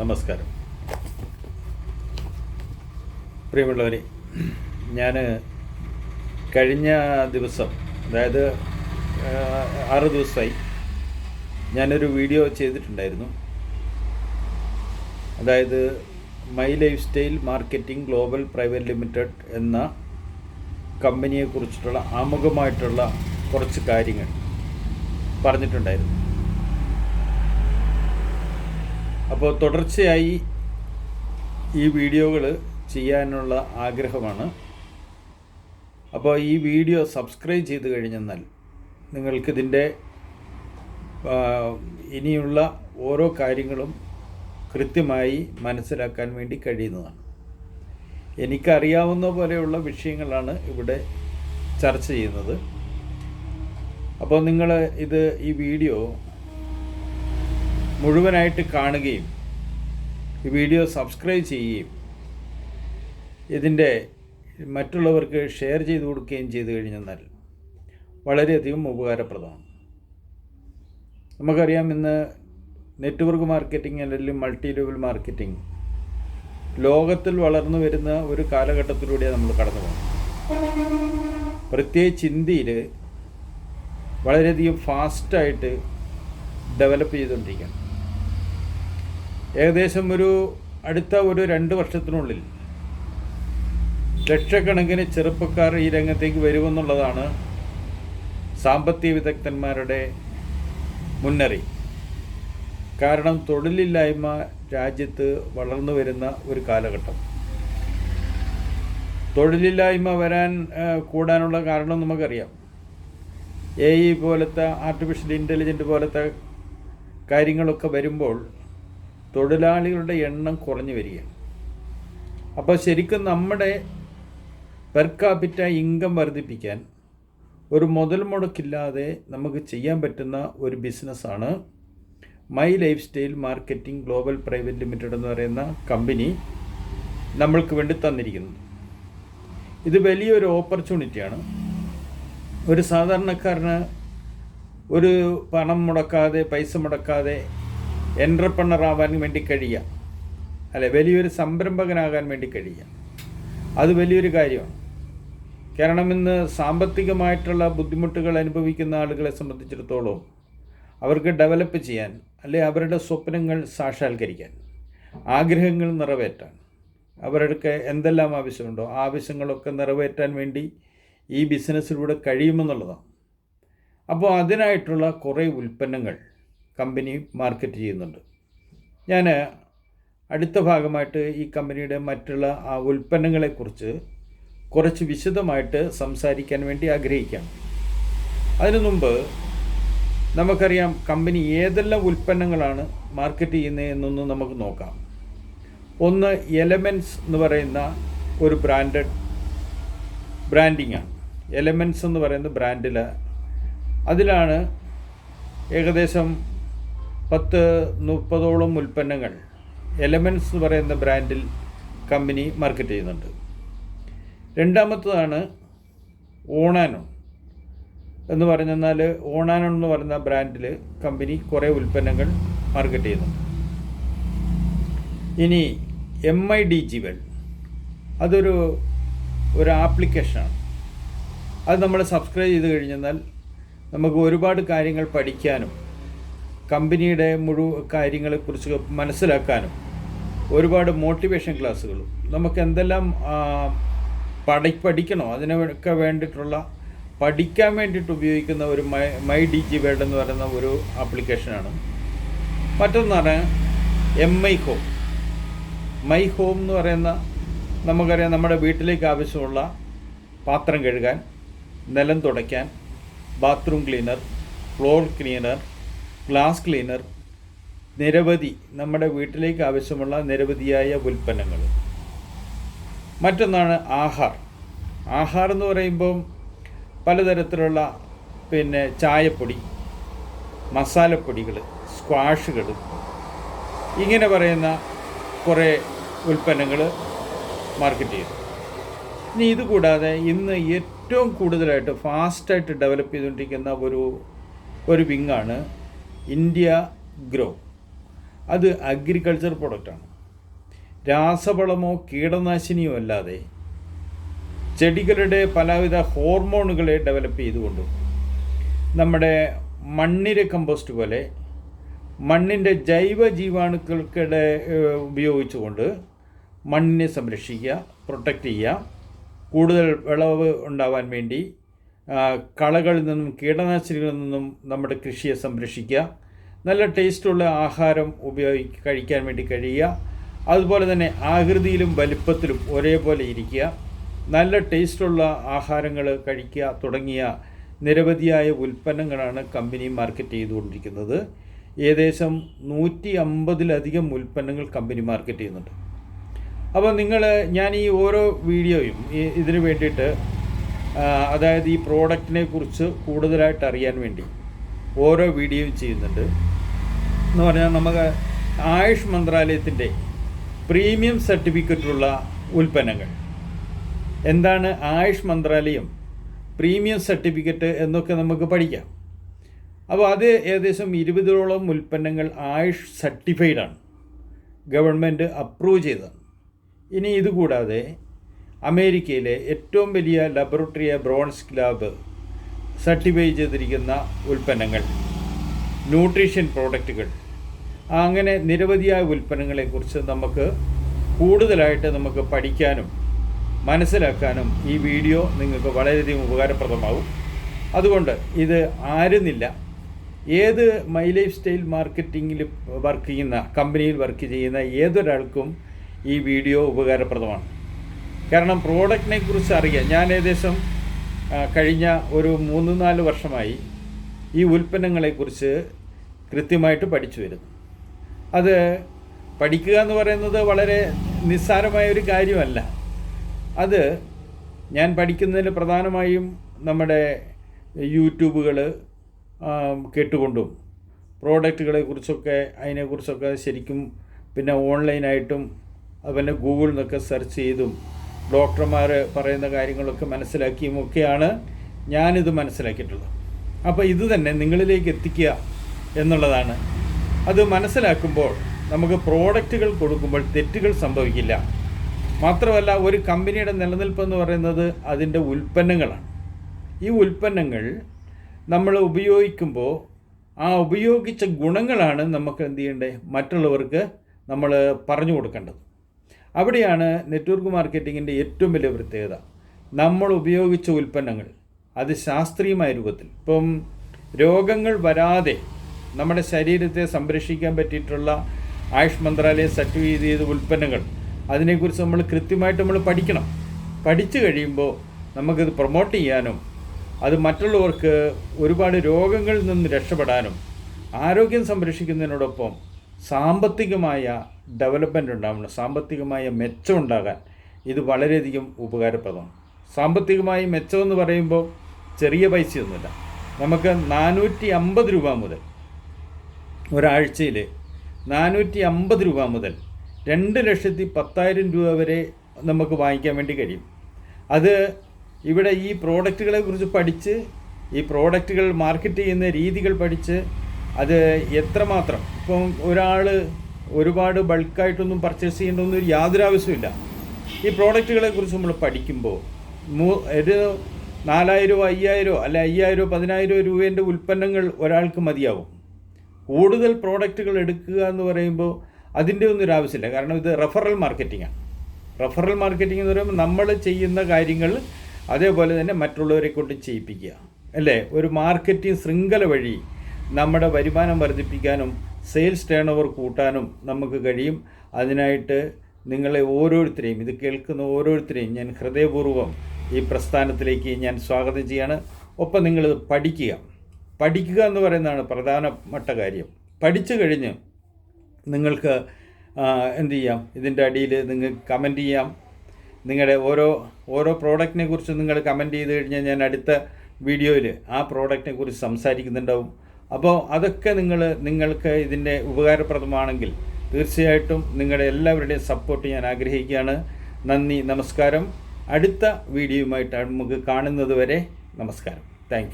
നമസ്കാരം. പ്രിയമുള്ളവരെ ഞാൻ കഴിഞ്ഞ ദിവസം അതായത് ആറ് ദിവസമായി ഞാനൊരു വീഡിയോ ചെയ്തിട്ടുണ്ടായിരുന്നു. അതായത് My Lifestyle Marketing Global Private Limited എന്ന കമ്പനിയെക്കുറിച്ചിട്ടുള്ള ആമുഖമായിട്ടുള്ള കുറച്ച് കാര്യങ്ങൾ പറഞ്ഞിട്ടുണ്ടായിരുന്നു. അപ്പോൾ തുടർച്ചയായി ഈ വീഡിയോകൾ ചെയ്യാനുള്ള ആഗ്രഹമാണ്. അപ്പോൾ ഈ വീഡിയോ സബ്സ്ക്രൈബ് ചെയ്ത് കഴിഞ്ഞെന്നാൽ നിങ്ങൾക്കിതിന്റെ ഇനിയുള്ള ഓരോ കാര്യങ്ങളും കൃത്യമായി മനസ്സിലാക്കാൻ വേണ്ടി കഴിയുന്നതാണ്. എനിക്കറിയാവുന്ന പോലെയുള്ള വിഷയങ്ങളാണ് ഇവിടെ ചർച്ച ചെയ്യുന്നത്. അപ്പോൾ നിങ്ങൾ ഇത് ഈ വീഡിയോ മുഴുവനായിട്ട് കാണുകയും ഈ വീഡിയോ സബ്സ്ക്രൈബ് ചെയ്യുകയും ഇതിന്റെ മറ്റുള്ളവർക്ക് ഷെയർ ചെയ്തു കൊടുക്കുകയും ചെയ്തു കഴിഞ്ഞെന്നാൽ വളരെയധികം ഉപകാരപ്രദമാണ്. നമുക്കറിയാം ഇന്ന് നെറ്റ്വർക്ക് മാർക്കറ്റിംഗ് അല്ലെങ്കിൽ മൾട്ടി ലെവൽ മാർക്കറ്റിംഗ് ലോകത്തിൽ വളർന്നു വരുന്ന ഒരു കാലഘട്ടത്തിലൂടെയാണ് നമ്മൾ കടന്നു പോകുന്നത്. പ്രത്യേകിച്ച് ഇന്ത്യയിൽ വളരെയധികം ഫാസ്റ്റായിട്ട് ഡെവലപ്പ് ചെയ്തുകൊണ്ടിരിക്കുകയാണ്. ഏകദേശം ഒരു അടുത്ത ഒരു രണ്ട് വർഷത്തിനുള്ളിൽ ലക്ഷക്കണക്കിന് ചെറുപ്പക്കാർ ഈ രംഗത്തേക്ക് വരുമെന്നുള്ളതാണ് സാമ്പത്തിക വിദഗ്ധന്മാരുടെ മുന്നറി. കാരണം തൊഴിലില്ലായ്മ രാജ്യത്ത് വളർന്നു വരുന്ന ഒരു കാലഘട്ടം. തൊഴിലില്ലായ്മ വരാൻ കൂടാനുള്ള കാരണം നമുക്കറിയാം. എ ഇ പോലത്തെ ആർട്ടിഫിഷ്യൽ ഇന്റലിജന്റ് പോലത്തെ കാര്യങ്ങളൊക്കെ വരുമ്പോൾ തൊഴിലാളികളുടെ എണ്ണം കുറഞ്ഞു വരികയാണ്. അപ്പോൾ ശരിക്കും നമ്മുടെ പെർ കാപ്പിറ്റ ഇൻകം വർദ്ധിപ്പിക്കാൻ ഒരു മുതൽ മുടക്കില്ലാതെ നമുക്ക് ചെയ്യാൻ പറ്റുന്ന ഒരു ബിസിനസ്സാണ് My Lifestyle Marketing Global Private Limited എന്ന് പറയുന്ന കമ്പനി നമ്മൾക്ക് വേണ്ടി തന്നിരിക്കുന്നത്. ഇത് വലിയൊരു ഓപ്പർച്യൂണിറ്റിയാണ് ഒരു സാധാരണക്കാരന് ഒരു പണം മുടക്കാതെ പൈസ മുടക്കാതെ എന്റർപ്രണർ ആവാൻ വേണ്ടി കഴിയുക. അല്ലെ വലിയൊരു സംരംഭകനാകാൻ വേണ്ടി കഴിയുക. അത് വലിയൊരു കാര്യമാണ്. കാരണം ഇന്ന് സാമ്പത്തികമായിട്ടുള്ള ബുദ്ധിമുട്ടുകൾ അനുഭവിക്കുന്ന ആളുകളെ സംബന്ധിച്ചിടത്തോളം അവർക്ക് ഡെവലപ്പ് ചെയ്യാൻ അല്ലെ അവരുടെ സ്വപ്നങ്ങൾ സാക്ഷാത്കരിക്കാൻ ആഗ്രഹങ്ങൾ നിറവേറ്റാൻ അവർക്ക് എന്തെല്ലാം ആവശ്യമുണ്ടോ ആവശ്യങ്ങളൊക്കെ നിറവേറ്റാൻ വേണ്ടി ഈ ബിസിനസ്സിലൂടെ കഴിയുമെന്നുള്ളതാണ്. അപ്പോൾ അതിനായിട്ടുള്ള കുറേ ഉൽപ്പന്നങ്ങൾ കമ്പനി മാർക്കറ്റ് ചെയ്യുന്നുണ്ട്. ഞാൻ അടുത്ത ഭാഗമായിട്ട് ഈ കമ്പനിയുടെ മറ്റുള്ള ആ ഉൽപ്പന്നങ്ങളെക്കുറിച്ച് കുറച്ച് വിശദമായിട്ട് സംസാരിക്കാൻ വേണ്ടി ആഗ്രഹിക്കാം അതിനു മുമ്പ് നമുക്കറിയാം കമ്പനി ഏതെല്ലാം ഉൽപ്പന്നങ്ങളാണ് മാർക്കറ്റ് ചെയ്യുന്നത് എന്നൊന്ന് നമുക്ക് നോക്കാം. ഒന്ന് എലമെൻസ് എന്ന് പറയുന്ന ഒരു ബ്രാൻഡഡ് ബ്രാൻഡിങ്ങാണ്. എലമെൻസ് എന്ന് പറയുന്ന ബ്രാൻഡിൽ അതിലാണ് ഏകദേശം പത്ത് മുപ്പതോളം ഉൽപ്പന്നങ്ങൾ എലമെൻസ് എന്ന് പറയുന്ന ബ്രാൻഡിൽ കമ്പനി മാർക്കറ്റ് ചെയ്യുന്നുണ്ട്. രണ്ടാമത്തതാണ് ഓണാനോ എന്ന് പറഞ്ഞെന്നാൽ ഓണാനോ എന്ന് പറയുന്ന ബ്രാൻഡിൽ കമ്പനി കുറേ ഉൽപ്പന്നങ്ങൾ മാർക്കറ്റ് ചെയ്യുന്നുണ്ട്. ഇനി M I D G well അതൊരു ഒരു ആപ്ലിക്കേഷനാണ് അത് നമ്മൾ സബ്സ്ക്രൈബ് ചെയ്ത് കഴിഞ്ഞെന്നാൽ നമുക്ക് ഒരുപാട് കാര്യങ്ങൾ പഠിക്കാനും കമ്പനിയുടെ മുഴുവൻ കാര്യങ്ങളെക്കുറിച്ച് മനസ്സിലാക്കാനും ഒരുപാട് മോട്ടിവേഷൻ ക്ലാസ്സുകളും നമുക്ക് എന്തെല്ലാം പഠി പഠിക്കണോ? അതിനൊക്കെ വേണ്ടിയിട്ടുള്ള പഠിക്കാൻ വേണ്ടിയിട്ട് ഉപയോഗിക്കുന്ന ഒരു my my D G world എന്ന് പറയുന്ന ഒരു ആപ്ലിക്കേഷനാണ് മറ്റൊന്നാണ് M I home my home എന്ന് പറയുന്ന നമുക്കറിയാം നമ്മുടെ വീട്ടിലേക്ക് ആവശ്യമുള്ള പാത്രം കഴുകാൻ നിലം തുടയ്ക്കാൻ bathroom cleaner floor cleaner glass cleaner നിരവധി നമ്മുടെ വീട്ടിലേക്ക് ആവശ്യമുള്ള നിരവധിയായ ഉൽപ്പന്നങ്ങൾ. മറ്റൊന്നാണ് ആഹാർ. ആഹാർ എന്ന് പറയുമ്പം പലതരത്തിലുള്ള പിന്നെ ചായപ്പൊടി മസാലപ്പൊടികൾ സ്ക്വാഷുകൾ ഇങ്ങനെ പറയുന്ന കുറേ ഉൽപ്പന്നങ്ങൾ മാർക്കറ്റ് ചെയ്തു ഇനി ഇതുകൂടാതെ ഇന്ന് ഏറ്റവും കൂടുതലായിട്ട് ഫാസ്റ്റായിട്ട് ഡെവലപ്പ് ചെയ്തുകൊണ്ടിരിക്കുന്ന ഒരു ഒരു വിങ്ങാണ് ഇന്ത്യ ഗ്രോ. അത് അഗ്രികൾച്ചർ പ്രൊഡക്റ്റാണ് രാസവളമോ കീടനാശിനിയോ അല്ലാതെ ചെടികളുടെ പലവിധ ഹോർമോണുകളെ ഡെവലപ്പ് ചെയ്തുകൊണ്ട് നമ്മുടെ മണ്ണിര കമ്പോസ്റ്റ് പോലെ മണ്ണിന്റെ ജൈവ ജീവാണുക്കൾക്കിടെ ഉപയോഗിച്ചുകൊണ്ട് മണ്ണിനെ സംരക്ഷിക്കുക പ്രൊട്ടക്റ്റ് ചെയ്യുക കൂടുതൽ വിളവ് ഉണ്ടാവാൻ വേണ്ടി കളകളിൽ നിന്നും കീടനാശിനികളിൽ നിന്നും നമ്മുടെ കൃഷിയെ സംരക്ഷിക്കുക. നല്ല ടേസ്റ്റുള്ള ആഹാരം ഉപയോഗി കഴിക്കാൻ വേണ്ടി കഴിയുക. അതുപോലെ തന്നെ ആകൃതിയിലും വലിപ്പത്തിലും ഒരേപോലെ ഇരിക്കുക. നല്ല ടേസ്റ്റുള്ള ആഹാരങ്ങൾ കഴിക്കുക തുടങ്ങിയ നിരവധിയായ ഉൽപ്പന്നങ്ങളാണ് കമ്പനി മാർക്കറ്റ് ചെയ്തുകൊണ്ടിരിക്കുന്നത്. ഏകദേശം നൂറ്റി അമ്പതിലധികം ഉൽപ്പന്നങ്ങൾ കമ്പനി മാർക്കറ്റ് ചെയ്യുന്നുണ്ട്. അപ്പോൾ നിങ്ങൾ ഞാൻ ഈ ഓരോ വീഡിയോയും ഇതിനു വേണ്ടിയിട്ട് അതായത് ഈ പ്രോഡക്റ്റിനെ കുറിച്ച് കൂടുതലായിട്ട് അറിയാൻ വേണ്ടി ഓരോ വീഡിയോയും ചെയ്യുന്നുണ്ട്. എന്ന് പറഞ്ഞാൽ നമുക്ക് ആയുഷ് മന്ത്രാലയത്തിന്റെ പ്രീമിയം സർട്ടിഫിക്കറ്റുള്ള ഉൽപ്പന്നങ്ങൾ. എന്താണ് ആയുഷ് മന്ത്രാലയം പ്രീമിയം സർട്ടിഫിക്കറ്റ് എന്നൊക്കെ നമുക്ക് പഠിക്കാം. അപ്പോൾ അത് ഏകദേശം ഇരുപതോളം ഉൽപ്പന്നങ്ങൾ ആയുഷ് സർട്ടിഫൈഡാണ്. ഗവൺമെന്റ് അപ്രൂവ് ചെയ്തതാണ്. ഇനി ഇതുകൂടാതെ അമേരിക്കയിലെ ഏറ്റവും വലിയ ലബോറട്ടറിയ ബ്രോൺസ് ലാബ് സർട്ടിഫൈ ചെയ്തിരിക്കുന്ന ഉൽപ്പന്നങ്ങൾ ന്യൂട്രീഷൻ പ്രോഡക്റ്റുകൾ. അങ്ങനെ നിരവധിയായ ഉൽപ്പന്നങ്ങളെക്കുറിച്ച് നമുക്ക് കൂടുതലായിട്ട് നമുക്ക് പഠിക്കാനും മനസ്സിലാക്കാനും ഈ വീഡിയോ നിങ്ങൾക്ക് വളരെയധികം ഉപകാരപ്രദമാകും അതുകൊണ്ട് ഇത് ആരുന്നില്ല. ഏത് മൈ ലൈഫ് സ്റ്റൈൽ മാർക്കറ്റിങ്ങിൽ വർക്ക് ചെയ്യുന്ന കമ്പനിയിൽ വർക്ക് ചെയ്യുന്ന ഏതൊരാൾക്കും ഈ വീഡിയോ ഉപകാരപ്രദമാണ്. കാരണം പ്രോഡക്റ്റിനെ കുറിച്ച് അറിയാം ഞാൻ ഏകദേശം കഴിഞ്ഞ ഒരു മൂന്ന് നാല് വർഷമായി ഈ ഉൽപ്പന്നങ്ങളെക്കുറിച്ച് കൃത്യമായിട്ട് പഠിച്ചു വരുന്നു. അത് പഠിക്കുക എന്ന് പറയുന്നത് വളരെ നിസ്സാരമായ ഒരു കാര്യമല്ല. അത് ഞാൻ പഠിക്കുന്നതിൽ പ്രധാനമായും നമ്മുടെ യൂട്യൂബുകൾ കേട്ടുകൊണ്ടും പ്രോഡക്റ്റുകളെ കുറിച്ചൊക്കെ അതിനെക്കുറിച്ചൊക്കെ ശരിക്കും പിന്നെ ഓൺലൈനായിട്ടും അതുപോലെ ഗൂഗിളിൽ നിന്നൊക്കെ സെർച്ച് ചെയ്തും ഡോക്ടർമാർ പറയുന്ന കാര്യങ്ങളൊക്കെ മനസ്സിലാക്കിയും ഒക്കെയാണ് ഞാനിത് മനസ്സിലാക്കിയിട്ടുള്ളത്. അപ്പോൾ ഇത് തന്നെ നിങ്ങളിലേക്ക് എത്തിക്കുക എന്നുള്ളതാണ്. അത് മനസ്സിലാക്കുമ്പോൾ നമുക്ക് പ്രോഡക്റ്റുകൾ കൊടുക്കുമ്പോൾ തെറ്റുകൾ സംഭവിക്കില്ല. മാത്രമല്ല ഒരു കമ്പനിയുടെ നിലനിൽപ്പ് എന്ന് പറയുന്നത് അതിന്റെ ഉൽപ്പന്നങ്ങളാണ്. ഈ ഉൽപ്പന്നങ്ങൾ നമ്മൾ ഉപയോഗിക്കുമ്പോൾ ആ ഉപയോഗിച്ച ഗുണങ്ങളാണ് നമുക്ക് എന്ത് ചെയ്യേണ്ടത്? മറ്റുള്ളവർക്ക് നമ്മൾ പറഞ്ഞു കൊടുക്കേണ്ടത്. അവിടെയാണ് നെറ്റ്വർക്ക് മാർക്കറ്റിങ്ങിന്റെ ഏറ്റവും വലിയ പ്രത്യേകത. നമ്മൾ ഉപയോഗിച്ച ഉൽപ്പന്നങ്ങൾ അത് ശാസ്ത്രീയമായ രൂപത്തിൽ. ഇപ്പം രോഗങ്ങൾ വരാതെ നമ്മുടെ ശരീരത്തെ സംരക്ഷിക്കാൻ പറ്റിയിട്ടുള്ള ആയുഷ് മന്ത്രാലയം സർട്ടിഫൈ ചെയ്ത ഉൽപ്പന്നങ്ങൾ അതിനെക്കുറിച്ച് നമ്മൾ കൃത്യമായിട്ട് നമ്മൾ പഠിക്കണം. പഠിച്ചു കഴിയുമ്പോൾ നമുക്കത് പ്രൊമോട്ട് ചെയ്യാനും അത് മറ്റുള്ളവർക്ക് ഒരുപാട് രോഗങ്ങളിൽ നിന്ന് രക്ഷപ്പെടാനും ആരോഗ്യം സംരക്ഷിക്കുന്നതിനോടൊപ്പം സാമ്പത്തികമായ ഡെവലപ്മെന്റ് ഉണ്ടാവണം സാമ്പത്തികമായ മെച്ചം ഉണ്ടാകാൻ. ഇത് വളരെയധികം ഉപകാരപ്രദമാണ്. സാമ്പത്തികമായി മെച്ചമെന്ന് പറയുമ്പോൾ ചെറിയ പൈസയൊന്നുമില്ല. നമുക്ക് നാനൂറ്റി അമ്പത് രൂപ മുതൽ ഒരാഴ്ചയിൽ നാനൂറ്റി അമ്പത് രൂപ മുതൽ രണ്ട് ലക്ഷത്തി പത്തായിരം രൂപ വരെ നമുക്ക് വാങ്ങിക്കാൻ വേണ്ടി കഴിയും. അത് ഇവിടെ ഈ പ്രോഡക്റ്റുകളെ കുറിച്ച് പഠിച്ച് ഈ പ്രോഡക്റ്റുകൾ മാർക്കറ്റ് ചെയ്യുന്ന രീതികൾ പഠിച്ച് അത് എത്രമാത്രം? ഇപ്പം ഒരാൾ ഒരുപാട് ബൾക്കായിട്ടൊന്നും പർച്ചേസ് ചെയ്യേണ്ടതൊന്നും യാതൊരു ആവശ്യമില്ല ഈ പ്രോഡക്റ്റുകളെ കുറിച്ച് നമ്മൾ പഠിക്കുമ്പോൾ മൂ ഒരു നാലായിരമോ അയ്യായിരമോ അല്ല അയ്യായിരമോ പതിനായിരമോ രൂപേന്റെ ഉൽപ്പന്നങ്ങൾ ഒരാൾക്ക് മതിയാവും. കൂടുതൽ പ്രോഡക്റ്റുകൾ എടുക്കുക എന്ന് പറയുമ്പോൾ അതിന്റെ ഒന്നും ഒരു ആവശ്യമില്ല. കാരണം ഇത് റെഫറൽ മാർക്കറ്റിംഗാണ് റെഫറൽ മാർക്കറ്റിംഗ് എന്ന് പറയുമ്പോൾ നമ്മൾ ചെയ്യുന്ന കാര്യങ്ങൾ അതേപോലെ തന്നെ മറ്റുള്ളവരെ കൊണ്ട് ചെയ്യിപ്പിക്കുക. അല്ലേ? ഒരു മാർക്കറ്റിംഗ് ശൃംഖല വഴി നമ്മുടെ വരുമാനം വർദ്ധിപ്പിക്കാനും സെയിൽസ് ടേൺ ഓവർ കൂട്ടാനും നമുക്ക് കഴിയും. അതിനായിട്ട് നിങ്ങളെ ഓരോരുത്തരെയും ഇത് കേൾക്കുന്ന ഓരോരുത്തരെയും ഞാൻ ഹൃദയപൂർവം ഈ പ്രസ്ഥാനത്തിലേക്ക് ഞാൻ സ്വാഗതം ചെയ്യാണ്. ഒപ്പം നിങ്ങളിത് പഠിക്കുക. പഠിക്കുക എന്ന് പറയുന്നതാണ് പ്രധാനപ്പെട്ട കാര്യം. പഠിച്ചു കഴിഞ്ഞ് നിങ്ങൾക്ക് എന്ത് ചെയ്യാം? ഇതിന്റെ അടിയിൽ നിങ്ങൾ കമന്റ് ചെയ്യാം. നിങ്ങളുടെ ഓരോ ഓരോ പ്രോഡക്റ്റിനെ കുറിച്ച് നിങ്ങൾ കമന്റ് ചെയ്ത് കഴിഞ്ഞാൽ ഞാൻ അടുത്ത വീഡിയോയിൽ ആ പ്രോഡക്റ്റിനെ കുറിച്ച് സംസാരിക്കുന്നുണ്ടാവും. അപ്പോൾ അതൊക്കെ നിങ്ങൾ നിങ്ങൾക്ക് ഇതിന്റെ ഉപകാരപ്രദമാണെങ്കിൽ തീർച്ചയായിട്ടും നിങ്ങളുടെ എല്ലാവരുടെയും സപ്പോർട്ട് ഞാൻ ആഗ്രഹിക്കുകയാണ്. നന്ദി നമസ്കാരം. അടുത്ത വീഡിയോയുമായിട്ട് നമുക്ക് കാണുന്നത് വരെ നമസ്കാരം. താങ്ക്